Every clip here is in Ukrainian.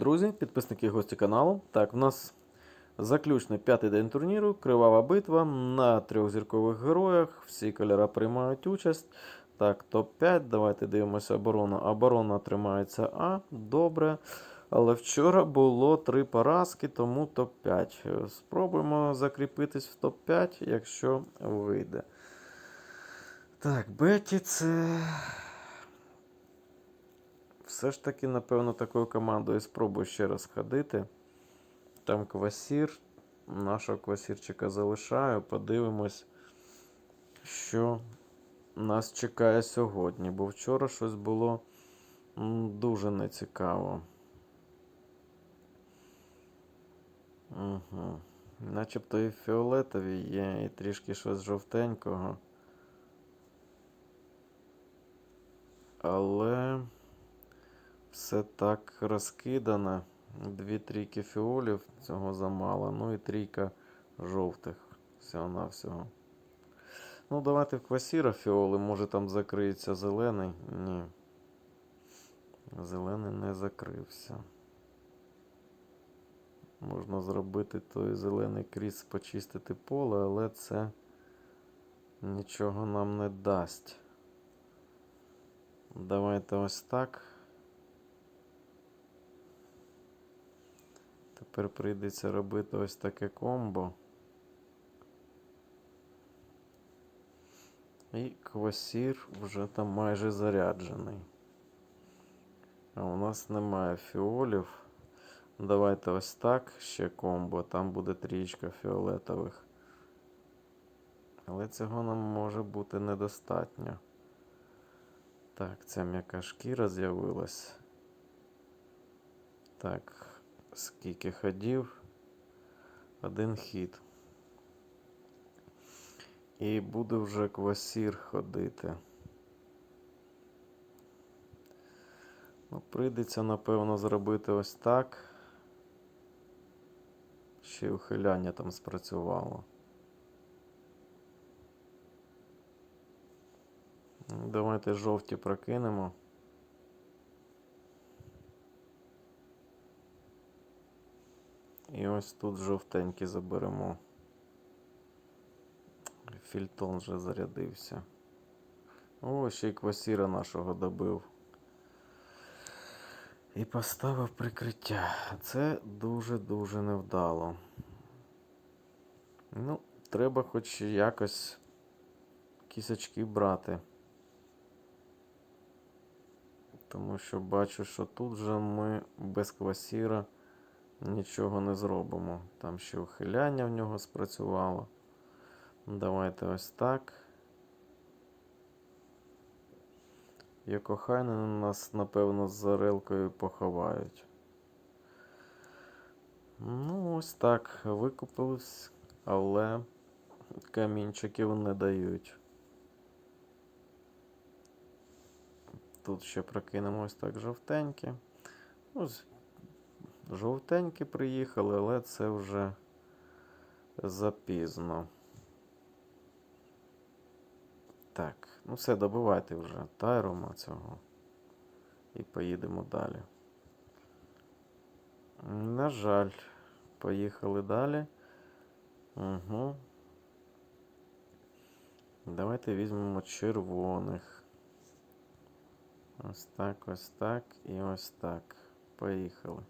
друзі, підписники і гості каналу. Так, в нас заключний п'ятий день турніру, кривава битва на трьохзіркових героях. Всі кольори приймають участь. Так, топ-5. Давайте дивимося оборону. Оборона тримається А. Добре. Але вчора було три поразки, тому топ-5. Спробуємо закріпитись в топ-5, якщо вийде. Так, Беті це. Все ж таки, напевно, такою командою спробую ще раз ходити. Там квасір. Нашого квасірчика залишаю. Подивимось, що нас чекає сьогодні. Бо вчора щось було дуже нецікаво. Угу. Начебто і фіолетові є, і трішки щось жовтенького. Але все так розкидано. Дві трійки фіолів цього замало. Ну і трійка жовтих. Всього-навсього. Ну, давайте в квасіра фіоли. Може там закриється зелений. Ні. Зелений не закрився. Можна зробити той зелений кріс, почистити поле, але це нічого нам не дасть. Давайте ось так. Тепер прийдеться робити ось таке комбо. І квасір вже там майже заряджений. А у нас немає фіолів. Давайте ось так ще комбо. Там буде трічка фіолетових. Але цього нам може бути недостатньо. Так, ця м'яка шкіра з'явилась. Так, скільки ходів? Один хід. І буде вже квасір ходити. Ну, прийдеться, напевно, зробити ось так. Ще й ухиляння там спрацювало. Давайте жовті прокинемо. І ось тут жовтенький заберемо. Фільтон вже зарядився. О, ще й квасіра нашого добив. І поставив прикриття. Це дуже-дуже невдало. Ну, треба хоч якось кісочки брати. Тому що бачу, що тут же ми без квасіра нічого не зробимо. Там ще ухиляння в нього спрацювало. Давайте ось так. Йокохайни нас, напевно, з зарелкою поховають. Ну, ось так. Викупились, але камінчиків не дають. Тут ще прокинемо ось так жовтенькі. Ось жовтенькі приїхали, але це вже запізно. Так, ну все, добивайте вже тайрома цього. І поїдемо далі. На жаль, поїхали далі. Угу. Давайте візьмемо червоних. Ось так, ось так і ось так. Поїхали.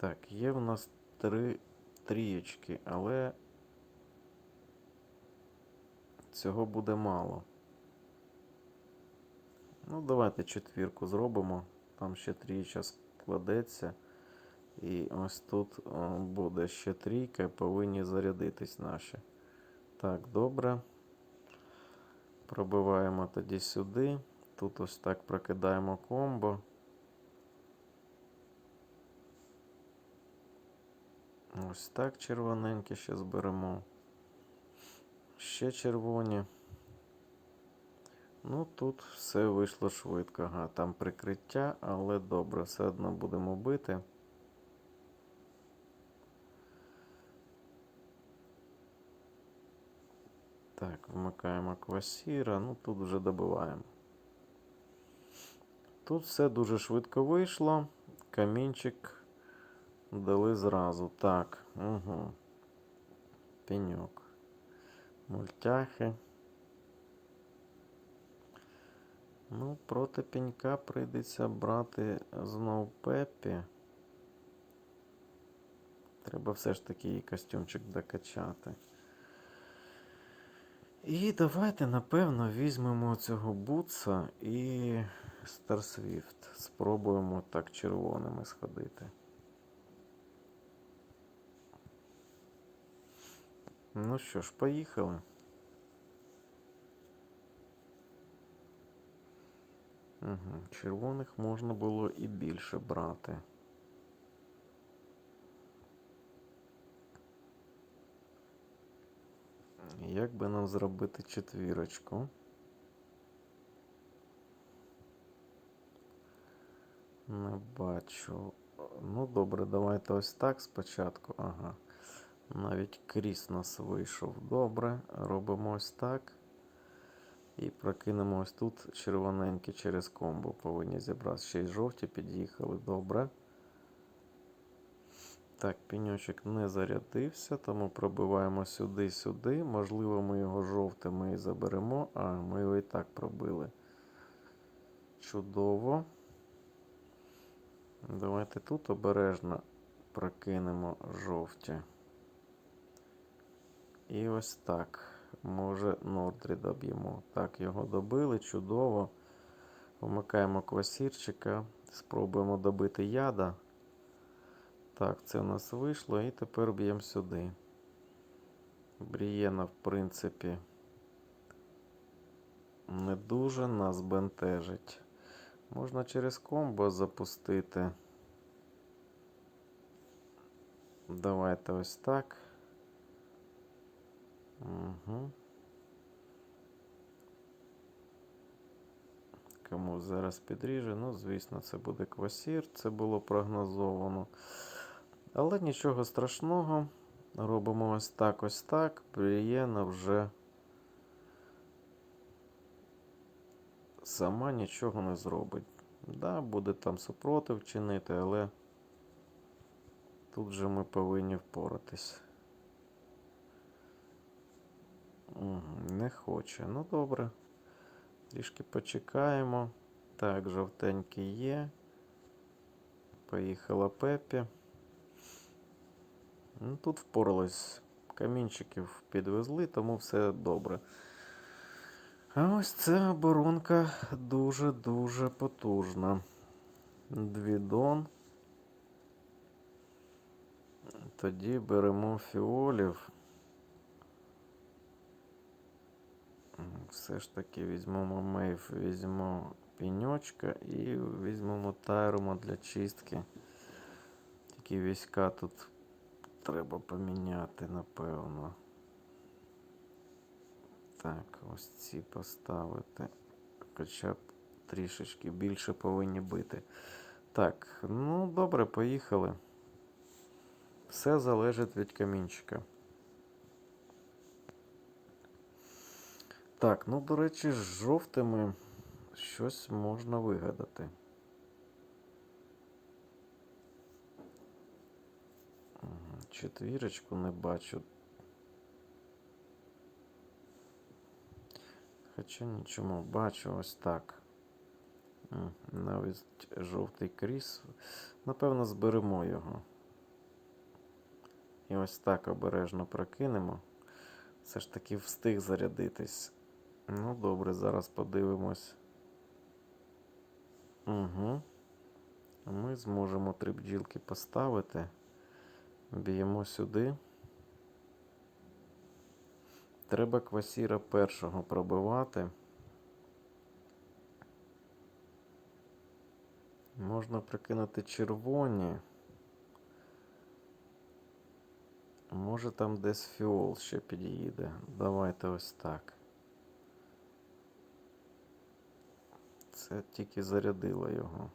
Так, є в нас три трієчки, але цього буде мало. Ну, давайте четвірку зробимо. Там ще трійча складеться. І ось тут буде ще трійка, повинні зарядитись наші. Так, добре. Пробиваємо тоді сюди. Тут ось так прокидаємо комбо. Ось так червоненькі ще зберемо. Ще червоні. Ну, тут все вийшло швидко. Ага, там прикриття, але добре, все одно будемо бити. Так, вмикаємо квасіра. Ну тут вже добиваємо. Тут все дуже швидко вийшло. Камінчик дали зразу. Так. Угу. Пеньок. Мультяхи. Ну, проти пенька прийдеться брати знов Пеппі. Треба все ж таки її костюмчик докачати. І давайте, напевно, візьмемо цього бутса і Старсвіфт. Спробуємо так червоними сходити. Ну що ж, поїхали. Угу. Червоних можна було і більше брати. Як би нам зробити четвірочку? Не бачу. Ну, добре, давайте ось так спочатку. Ага. Навіть кріс нас вийшов. Добре. Робимо ось так. І прокинемо ось тут червоненькі через комбо. Повинні зібрати. Ще й жовті під'їхали. Добре. Так, піньочок не зарядився, тому пробиваємо сюди-сюди. Можливо, ми його жовтими і заберемо. А, ми його і так пробили. Чудово. Давайте тут обережно прокинемо жовті. І ось так. Може, Нордрі доб'ємо. Так, його добили, чудово. Вмикаємо квасірчика. Спробуємо добити яда. Так, це у нас вийшло. І тепер б'ємо сюди. Брієна, в принципі, не дуже нас бентежить. Можна через комбо запустити. Давайте ось так. Угу. Кому зараз підріже, ну, звісно, це буде квасір, це було прогнозовано. Але нічого страшного. Робимо ось так, ось так. Брієна вже сама нічого не зробить. Да, буде там супротив чинити, але тут же ми повинні впоратись. Не хоче. Ну добре. Трішки почекаємо. Так, жовтенький є. Поїхала Пеппі. Ну, Тут впоралось. Камінчиків підвезли, тому все добре. А ось ця оборонка дуже-дуже потужна. Двідон. Тоді беремо фіолів. Все ж таки візьмемо мейв, візьмемо піньочка і візьмемо тайрума для чистки. Тільки війська тут треба поміняти, напевно. Так, ось ці поставити. Хоча б трішечки більше повинні бити. Так, ну добре, поїхали. Все залежить від камінчика. Так, ну, до речі, з жовтими щось можна вигадати. Четвірочку не бачу. Хоча нічому бачу ось так. Навіть жовтий кріс. Напевно, зберемо його. І ось так обережно прокинемо. Все ж таки встиг зарядитись. Ну, добре, зараз подивимось. Угу. Ми зможемо три бджілки поставити. Б'ємо сюди. Треба квасіра першого пробивати. Можна прикинути червоні. Може там десь фіол ще під'їде. Давайте ось так. Це тільки зарядило його.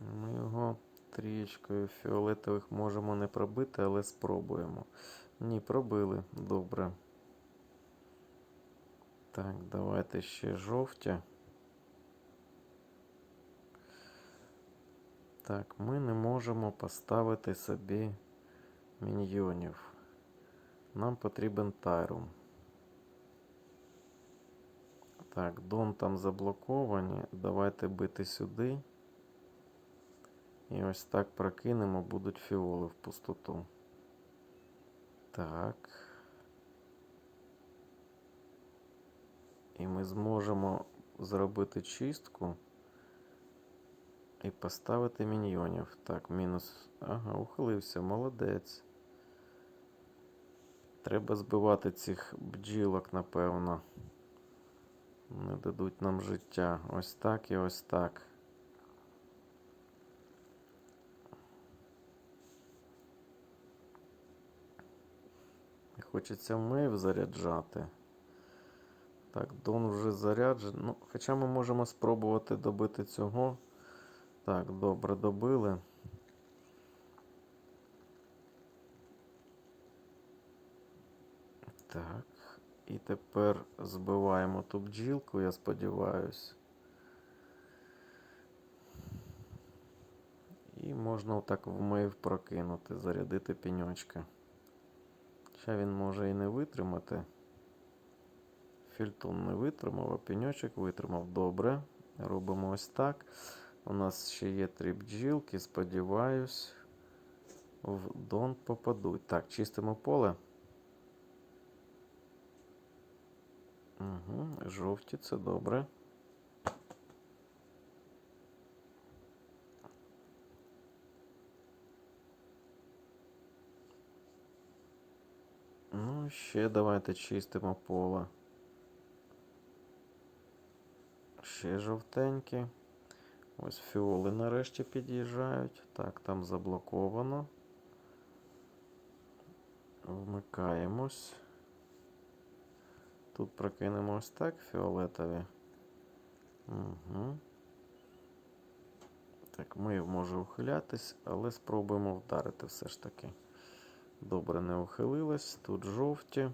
Ми його трієчкою фіолетових можемо не пробити, але спробуємо. Ні, пробили. Добре. Так, давайте ще жовті. Так, ми не можемо поставити собі міньйонів. Нам потрібен тайрум. Так, дон там заблоковані. Давайте бити сюди. І ось так прокинемо, будуть фіоли в пустоту. Так. І ми зможемо зробити чистку і поставити міньйонів. Так, мінус. Ага, ухилився, молодець. Треба збивати цих бджілок, напевно. Не дадуть нам життя. Ось так і ось так. Хочеться мейв заряджати. Так, Дон вже заряджений. Ну, хоча ми можемо спробувати добити цього. Так, добре, добили. Так. І тепер збиваємо ту бджілку, я сподіваюсь. І можна отак в мейв прокинути, зарядити пеньочка. Хоча він може і не витримати. Фільтон не витримав, а пеньочок витримав. Добре. Робимо ось так. У нас ще є три бджілки, сподіваюсь, в дон попадуть. Так, чистимо поле. Угу, жовті, це добре. Ну, ще давайте чистимо поле. Ще жовтенькі. Ось фіоли нарешті під'їжджають. Так, там заблоковано. Вмикаємось. Тут прокинемо ось так фіолетові. Угу. Так, ми може ухилятись, але спробуємо вдарити все ж таки. Добре, не ухилилось. Тут жовті.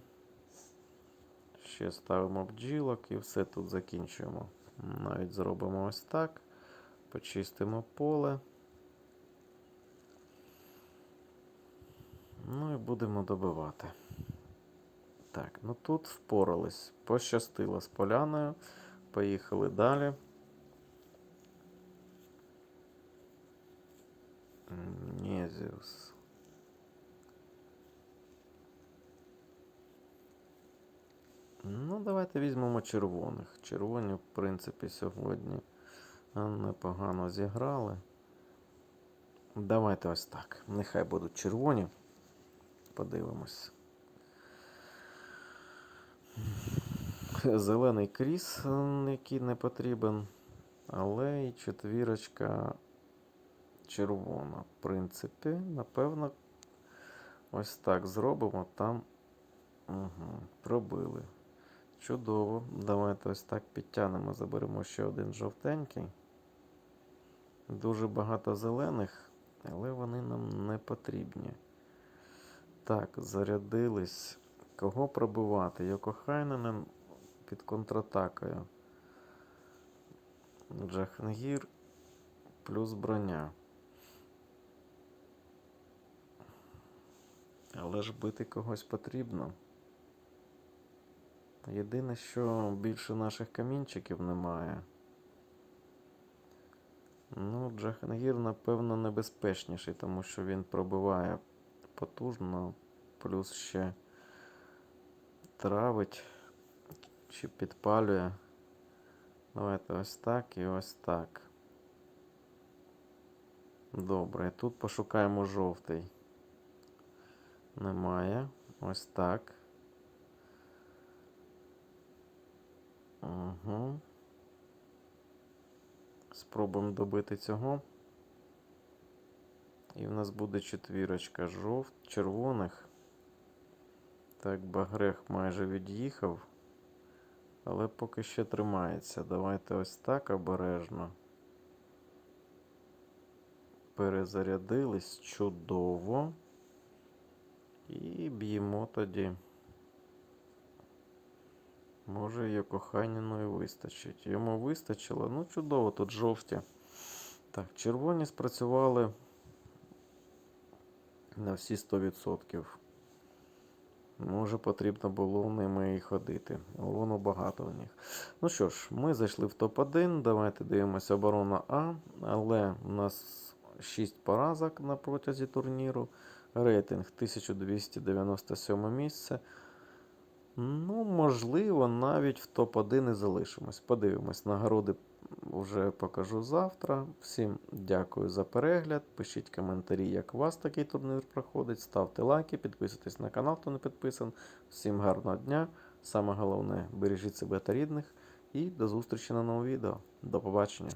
Ще ставимо бджілок і все тут закінчуємо. Навіть зробимо ось так. Почистимо поле. Ну і будемо добивати. Так, ну тут впорались. Пощастило з поляною. Поїхали далі. Незіус. Ну, давайте візьмемо червоних. Червоні, в принципі, сьогодні непогано зіграли. Давайте ось так. Нехай будуть червоні. Подивимось. Зелений кріс, який не потрібен, але і четвірочка червона. В принципі, напевно, ось так зробимо. Там угу, пробили. Чудово. Давайте ось так підтягнемо, заберемо ще один жовтенький. Дуже багато зелених, але вони нам не потрібні. Так, зарядились. Кого пробивати? Йокохайненен під контратакою. Джахангір плюс броня. Але ж бити когось потрібно. Єдине, що більше наших камінчиків немає. Ну, Джахангір, напевно, небезпечніший, тому що він пробиває потужно, плюс ще травить чи підпалює. Давайте ось так і ось так. Добре, тут пошукаємо жовтий. Немає. Ось так. Угу. Спробуємо добити цього. І в нас буде четвірочка жовт, червоних. Так, Багрех майже від'їхав. Але поки ще тримається. Давайте ось так обережно. перезарядились чудово. І б'ємо тоді. Може, Йокохайніну і вистачить. Йому вистачило. Ну, чудово, тут жовті. Так, червоні спрацювали на всі 100%. Може, потрібно було в ними і ходити. Воно багато в них. Ну що ж, ми зайшли в топ-1. Давайте дивимося оборона А. Але у нас 6 поразок на протязі турніру. Рейтинг 1297 місце. Ну, можливо, навіть в топ-1 і залишимось. Подивимось. Нагороди вже покажу завтра. Всім дякую за перегляд. Пишіть коментарі, як у вас такий турнір проходить. Ставте лайки, підписуйтесь на канал, хто не підписан. Всім гарного дня. Саме головне, бережіть себе та рідних. І до зустрічі на новому відео. До побачення.